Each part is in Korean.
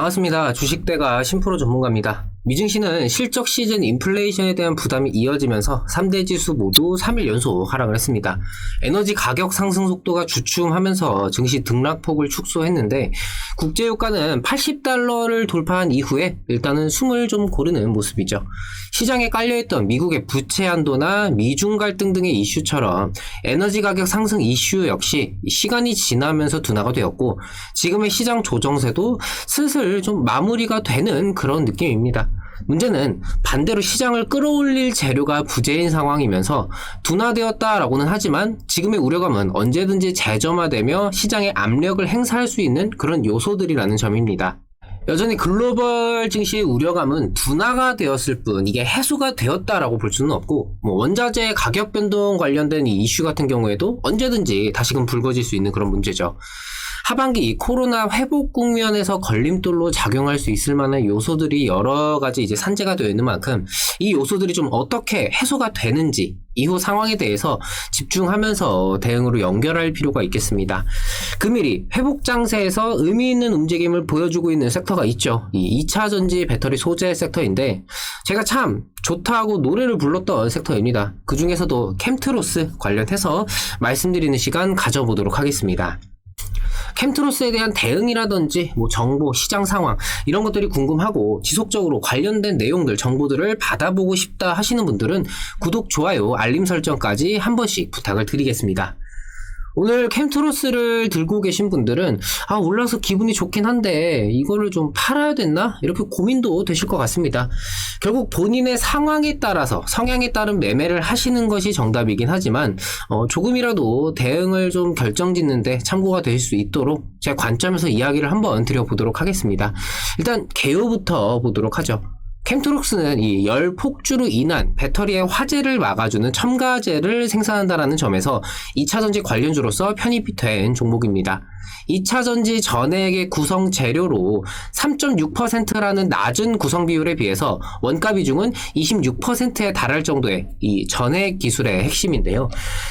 반갑습니다. 주식대가 심프로 전문가입니다. 미증시는 실적 시즌 인플레이션에 대한 부담이 이어지면서 3대 지수 모두 3일 연속 하락을 했습니다. 에너지 가격 상승 속도가 주춤하면서 증시 등락폭을 축소했는데 국제유가는 80달러를 돌파한 이후에 일단은 숨을 좀 고르는 모습이죠. 시장에 깔려있던 미국의 부채 한도나 미중 갈등 등의 이슈처럼 에너지 가격 상승 이슈 역시 시간이 지나면서 둔화가 되었고 지금의 시장 조정세도 슬슬 좀 마무리가 되는 그런 느낌입니다. 문제는 반대로 시장을 끌어올릴 재료가 부재인 상황이면서 둔화되었다라고는 하지만 지금의 우려감은 언제든지 재점화되며 시장에 압력을 행사할 수 있는 그런 요소들이라는 점입니다. 여전히 글로벌 증시의 우려감은 둔화가 되었을 뿐 이게 해소가 되었다라고 볼 수는 없고 뭐 원자재 가격 변동 관련된 이 이슈 같은 경우에도 언제든지 다시금 불거질 수 있는 그런 문제죠. 하반기 이 코로나 회복 국면에서 걸림돌로 작용할 수 있을 만한 요소들이 여러 가지 이제 산재가 되어 있는 만큼 이 요소들이 좀 어떻게 해소가 되는지 이후 상황에 대해서 집중하면서 대응으로 연결할 필요가 있겠습니다. 금일이 회복 장세에서 의미 있는 움직임을 보여주고 있는 섹터가 있죠. 이 2차 전지 배터리 소재 섹터인데 제가 참 좋다고 노래를 불렀던 섹터입니다. 그 중에서도 캠트로스 관련해서 말씀드리는 시간 가져보도록 하겠습니다. 캠트로스에 대한 대응이라든지 뭐 정보, 시장 상황 이런 것들이 궁금하고 지속적으로 관련된 내용들, 정보들을 받아보고 싶다 하시는 분들은 구독, 좋아요, 알림 설정까지 한 번씩 부탁을 드리겠습니다. 오늘 캠트로스를 들고 계신 분들은 아 올라서 기분이 좋긴 한데 이거를 좀 팔아야 됐나 이렇게 고민도 되실 것 같습니다. 결국 본인의 상황에 따라서 성향에 따른 매매를 하시는 것이 정답이긴 하지만 어, 조금이라도 대응을 좀 결정짓는데 참고가 될 수 있도록 제 관점에서 이야기를 한번 드려보도록 하겠습니다. 일단 개요부터 보도록 하죠. 캠트록스는 이 열 폭주로 인한 배터리의 화재를 막아주는 첨가제를 생산한다라는 점에서 2차전지 관련주로서 편입된 종목입니다. 2차 전지 전액의 구성 재료로 3.6%라는 낮은 구성 비율에 비해서 원가 비중은 26%에 달할 정도의 이 전액 기술의 핵심인데요.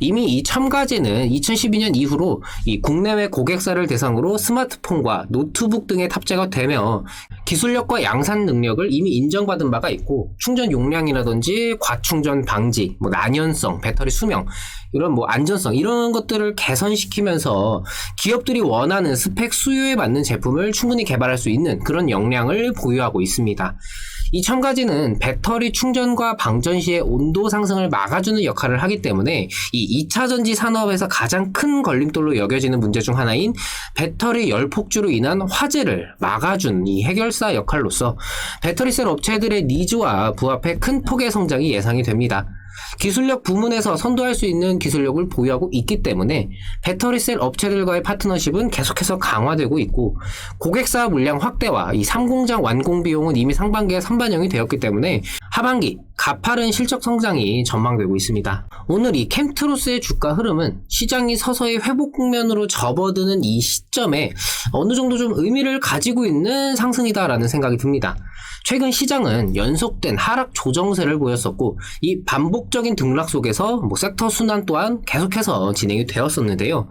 이미 이 첨가제는 2012년 이후로 이 국내외 고객사를 대상으로 스마트폰과 노트북 등에 탑재가 되며 기술력과 양산 능력을 이미 인정받은 바가 있고 충전 용량이라든지 과충전 방지, 뭐 난연성, 배터리 수명 이런 뭐 안전성 이런 것들을 개선시키면서 기업들 이 원하는 스펙 수요에 맞는 제품을 충분히 개발할 수 있는 그런 역량을 보유하고 있습니다. 이 첨가지는 배터리 충전과 방전 시의 온도 상승을 막아주는 역할을 하기 때문에 이 2차 전지 산업에서 가장 큰 걸림돌로 여겨지는 문제 중 하나인 배터리 열폭주로 인한 화재를 막아준 이 해결사 역할로서 배터리셀 업체들의 니즈와 부합해 큰 폭의 성장이 예상이 됩니다. 기술력 부문에서 선도할 수 있는 기술력을 보유하고 있기 때문에 배터리셀 업체들과의 파트너십은 계속해서 강화되고 있고 고객사 물량 확대와 이 3공장 완공 비용은 이미 상반기에 선반영이 되었기 때문에 하반기 가파른 실적 성장이 전망되고 있습니다. 오늘 이 캠트로스의 주가 흐름은 시장이 서서히 회복 국면으로 접어드는 이 시점에 어느 정도 좀 의미를 가지고 있는 상승이다라는 생각이 듭니다. 최근 시장은 연속된 하락 조정세를 보였었고 이 반복적인 등락 속에서 뭐 섹터 순환 또한 계속해서 진행이 되었었는데요.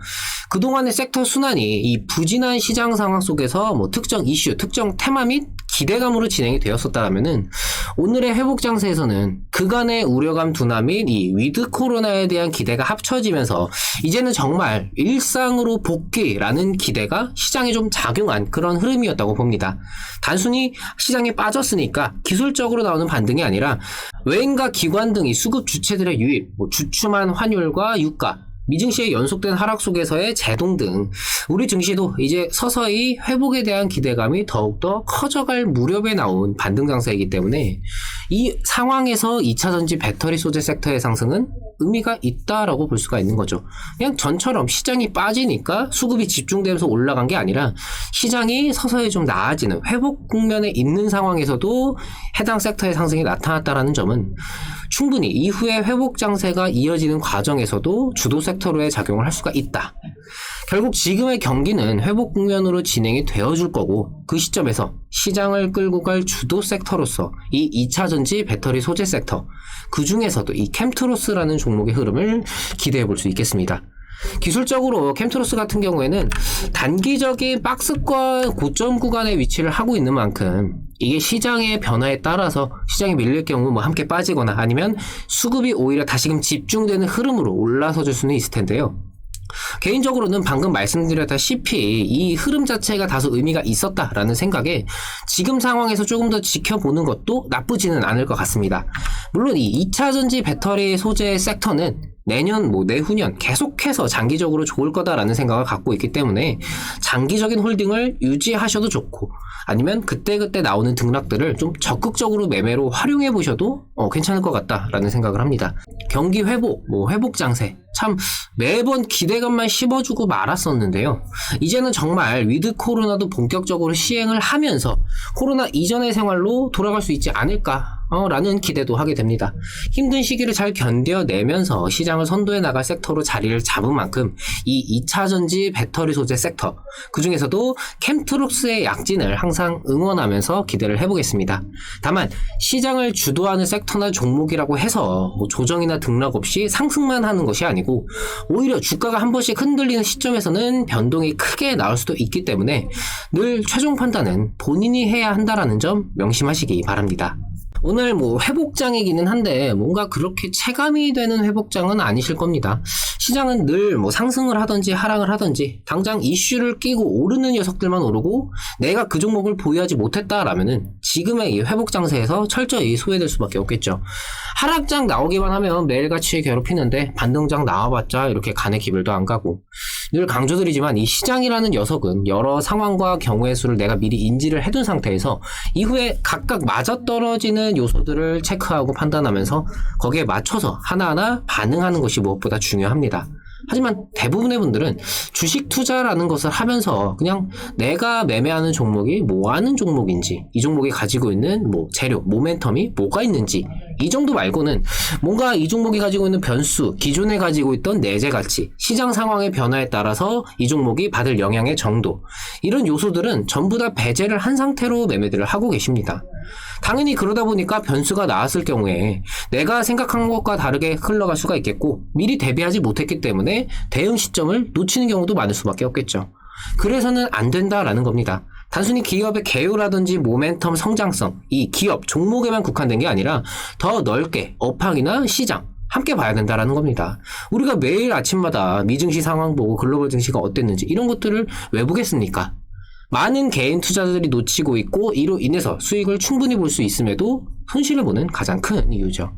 그동안의 섹터 순환이 이 부진한 시장 상황 속에서 뭐 특정 이슈, 특정 테마 및 기대감으로 진행이 되었었다면은 오늘의 회복 장세에서는 그간의 우려감 둔화 및 이 위드 코로나에 대한 기대가 합쳐지면서 이제는 정말 일상으로 복귀라는 기대가 시장에 좀 작용한 그런 흐름이었다고 봅니다. 단순히 시장에 빠졌으니까 기술적으로 나오는 반등이 아니라 외인과 기관 등이 수급 주체들의 유입, 뭐 주춤한 환율과 유가, 미증시의 연속된 하락 속에서의 제동 등 우리 증시도 이제 서서히 회복에 대한 기대감이 더욱더 커져갈 무렵에 나온 반등 장세이기 때문에 이 상황에서 2차 전지 배터리 소재 섹터의 상승은 의미가 있다라고 볼 수가 있는 거죠. 그냥 전처럼 시장이 빠지니까 수급이 집중되면서 올라간 게 아니라 시장이 서서히 좀 나아지는 회복 국면에 있는 상황에서도 해당 섹터의 상승이 나타났다라는 점은 충분히 이후에 회복 장세가 이어지는 과정에서도 주도 섹터로의 작용을 할 수가 있다. 결국 지금의 경기는 회복 국면으로 진행이 되어줄 거고 그 시점에서 시장을 끌고 갈 주도 섹터로서 이 2차 전지 배터리 소재 섹터 그 중에서도 이 캠트로스라는 종목의 흐름을 기대해 볼 수 있겠습니다. 기술적으로 캠트로스 같은 경우에는 단기적인 박스권 고점 구간에 위치를 하고 있는 만큼 이게 시장의 변화에 따라서 시장이 밀릴 경우 뭐 함께 빠지거나 아니면 수급이 오히려 다시금 집중되는 흐름으로 올라서 줄 수는 있을 텐데요. 개인적으로는 방금 말씀드렸다시피 이 흐름 자체가 다소 의미가 있었다라는 생각에 지금 상황에서 조금 더 지켜보는 것도 나쁘지는 않을 것 같습니다. 물론 이 2차 전지 배터리 소재 섹터는 내년 뭐 내후년 계속해서 장기적으로 좋을 거다라는 생각을 갖고 있기 때문에 장기적인 홀딩을 유지하셔도 좋고 아니면 그때그때 나오는 등락들을 좀 적극적으로 매매로 활용해 보셔도 어, 괜찮을 것 같다라는 생각을 합니다. 경기 회복, 뭐 회복 장세 참 매번 기대감만 씹어주고 말았었는데요. 이제는 정말 위드 코로나도 본격적으로 시행을 하면서 코로나 이전의 생활로 돌아갈 수 있지 않을까 어, 라는 기대도 하게 됩니다. 힘든 시기를 잘 견뎌내면서 시장을 선도해 나갈 섹터로 자리를 잡은 만큼 이 2차 전지 배터리 소재 섹터 그 중에서도 캠트록스의 약진을 항상 응원하면서 기대를 해보겠습니다. 다만 시장을 주도하는 섹터나 종목이라고 해서 뭐 조정이나 등락 없이 상승만 하는 것이 아니고 오히려 주가가 한 번씩 흔들리는 시점에서는 변동이 크게 나올 수도 있기 때문에 늘 최종 판단은 본인이 해야 한다라는 점 명심하시기 바랍니다. 오늘 뭐 회복장이기는 한데 뭔가 그렇게 체감이 되는 회복장은 아니실 겁니다. 시장은 늘 뭐 상승을 하든지 하락을 하든지 당장 이슈를 끼고 오르는 녀석들만 오르고 내가 그 종목을 보유하지 못했다라면은 지금의 이 회복 장세에서 철저히 소외될 수밖에 없겠죠. 하락장 나오기만 하면 매일같이 괴롭히는데 반등장 나와봤자 이렇게 간의 기별도 안 가고 늘 강조드리지만 이 시장이라는 녀석은 여러 상황과 경우의 수를 내가 미리 인지를 해둔 상태에서 이후에 각각 맞아떨어지는 요소들을 체크하고 판단하면서 거기에 맞춰서 하나하나 반응하는 것이 무엇보다 중요합니다. 하지만 대부분의 분들은 주식 투자라는 것을 하면서 그냥 내가 매매하는 종목이 뭐 하는 종목인지, 이 종목이 가지고 있는 뭐 재료, 모멘텀이 뭐가 있는지, 이 정도 말고는 뭔가 이 종목이 가지고 있는 변수, 기존에 가지고 있던 내재 가치, 시장 상황의 변화에 따라서 이 종목이 받을 영향의 정도, 이런 요소들은 전부 다 배제를 한 상태로 매매들을 하고 계십니다. 당연히 그러다 보니까 변수가 나왔을 경우에 내가 생각한 것과 다르게 흘러갈 수가 있겠고 미리 대비하지 못했기 때문에 대응 시점을 놓치는 경우도 많을 수밖에 없겠죠. 그래서는 안 된다라는 겁니다. 단순히 기업의 개요라든지 모멘텀 성장성, 이 기업 종목에만 국한된 게 아니라 더 넓게 업황이나 시장, 함께 봐야 된다라는 겁니다. 우리가 매일 아침마다 미증시 상황 보고 글로벌 증시가 어땠는지 이런 것들을 왜 보겠습니까? 많은 개인 투자자들이 놓치고 있고 이로 인해서 수익을 충분히 볼 수 있음에도 손실을 보는 가장 큰 이유죠.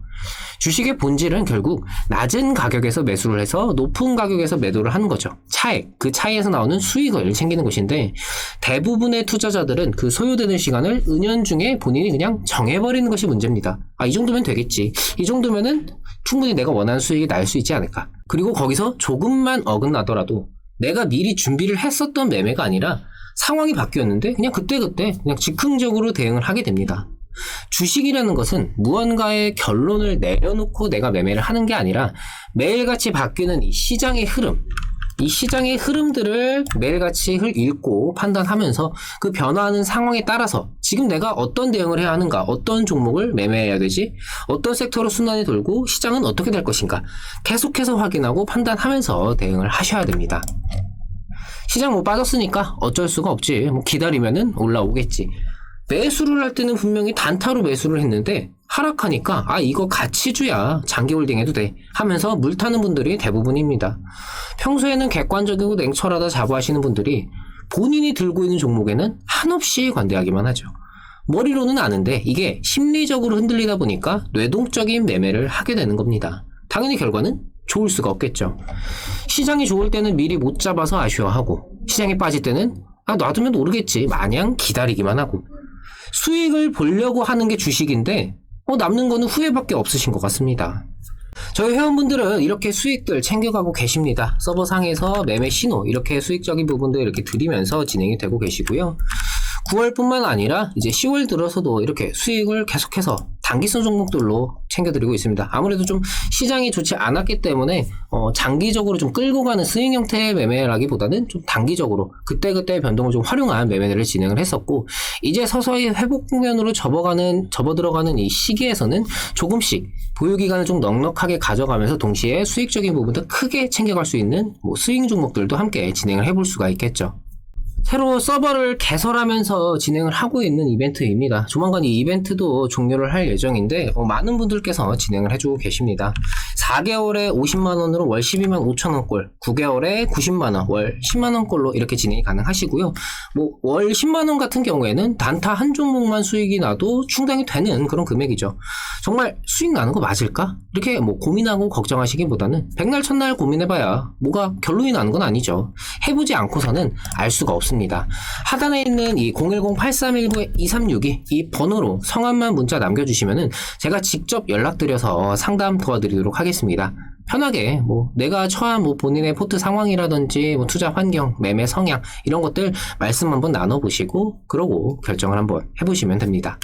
주식의 본질은 결국 낮은 가격에서 매수를 해서 높은 가격에서 매도를 하는 거죠. 차액, 그 차이에서 나오는 수익을 챙기는 것인데 대부분의 투자자들은 그 소요되는 시간을 은연중에 본인이 그냥 정해버리는 것이 문제입니다. 아, 이 정도면 되겠지. 이 정도면은 충분히 내가 원하는 수익이 날 수 있지 않을까. 그리고 거기서 조금만 어긋나더라도 내가 미리 준비를 했었던 매매가 아니라 상황이 바뀌었는데 그냥 그때그때 그냥 즉흥적으로 대응을 하게 됩니다. 주식이라는 것은 무언가의 결론을 내려놓고 내가 매매를 하는 게 아니라 매일같이 바뀌는 이 시장의 흐름, 이 시장의 흐름들을 매일같이 읽고 판단하면서 그 변화하는 상황에 따라서 지금 내가 어떤 대응을 해야 하는가, 어떤 종목을 매매해야 되지, 어떤 섹터로 순환이 돌고 시장은 어떻게 될 것인가 계속해서 확인하고 판단하면서 대응을 하셔야 됩니다. 시장 뭐 빠졌으니까 어쩔 수가 없지. 뭐 기다리면은 올라오겠지. 매수를 할 때는 분명히 단타로 매수를 했는데 하락하니까 아 이거 가치주야 장기 홀딩해도 돼 하면서 물 타는 분들이 대부분입니다. 평소에는 객관적이고 냉철하다 자부하시는 분들이 본인이 들고 있는 종목에는 한없이 관대하기만 하죠. 머리로는 아는데 이게 심리적으로 흔들리다 보니까 뇌동적인 매매를 하게 되는 겁니다. 당연히 결과는 좋을 수가 없겠죠. 시장이 좋을 때는 미리 못 잡아서 아쉬워하고 시장이 빠질 때는 아 놔두면 오르겠지 마냥 기다리기만 하고 수익을 보려고 하는 게 주식인데 어, 남는 거는 후회밖에 없으신 것 같습니다. 저희 회원분들은 이렇게 수익들 챙겨가고 계십니다. 서버 상에서 매매 신호 이렇게 수익적인 부분들 이렇게 드리면서 진행이 되고 계시고요. 9월뿐만 아니라 이제 10월 들어서도 이렇게 수익을 계속해서 단기성 종목들로 챙겨드리고 있습니다. 아무래도 좀 시장이 좋지 않았기 때문에 어, 장기적으로 좀 끌고 가는 스윙 형태의 매매라기보다는 좀 단기적으로 그때그때 변동을 좀 활용한 매매를 진행을 했었고 이제 서서히 회복 국면으로 접어가는 접어 들어가는 이 시기에서는 조금씩 보유 기간을 좀 넉넉하게 가져가면서 동시에 수익적인 부분도 크게 챙겨갈 수 있는 뭐 스윙 종목들도 함께 진행을 해볼 수가 있겠죠. 새로 서버를 개설하면서 진행을 하고 있는 이벤트입니다. 조만간 이 이벤트도 종료를 할 예정인데 어, 많은 분들께서 진행을 해주고 계십니다. 4개월에 50만원으로 월 12만 5천원꼴, 9개월에 90만원, 월 10만원꼴로 이렇게 진행이 가능하시고요. 뭐 월 10만원 같은 경우에는 단타 한 종목만 수익이 나도 충당이 되는 그런 금액이죠. 정말 수익 나는 거 맞을까? 이렇게 뭐 고민하고 걱정하시기보다는 백날 첫날 고민해봐야 뭐가 결론이 나는 건 아니죠. 해보지 않고서는 알 수가 없 습니다. 하단에 있는 이 010-8319-2362 이 번호로 성함만 문자 남겨주시면은 제가 직접 연락드려서 상담 도와드리도록 하겠습니다. 편하게 뭐 내가 처한 뭐 본인의 포트 상황이라든지 뭐 투자 환경, 매매 성향 이런 것들 말씀 한번 나눠보시고 그러고 결정을 한번 해보시면 됩니다.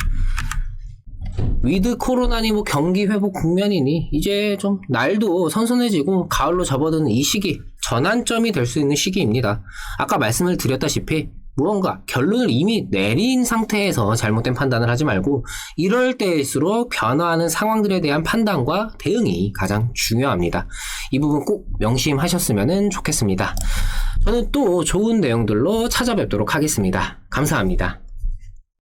위드 코로나니 뭐 경기 회복 국면이니 이제 좀 날도 선선해지고 가을로 접어드는 이 시기 전환점이 될 수 있는 시기입니다. 아까 말씀을 드렸다시피 무언가 결론을 이미 내린 상태에서 잘못된 판단을 하지 말고 이럴 때일수록 변화하는 상황들에 대한 판단과 대응이 가장 중요합니다. 이 부분 꼭 명심하셨으면 좋겠습니다. 저는 또 좋은 내용들로 찾아뵙도록 하겠습니다. 감사합니다.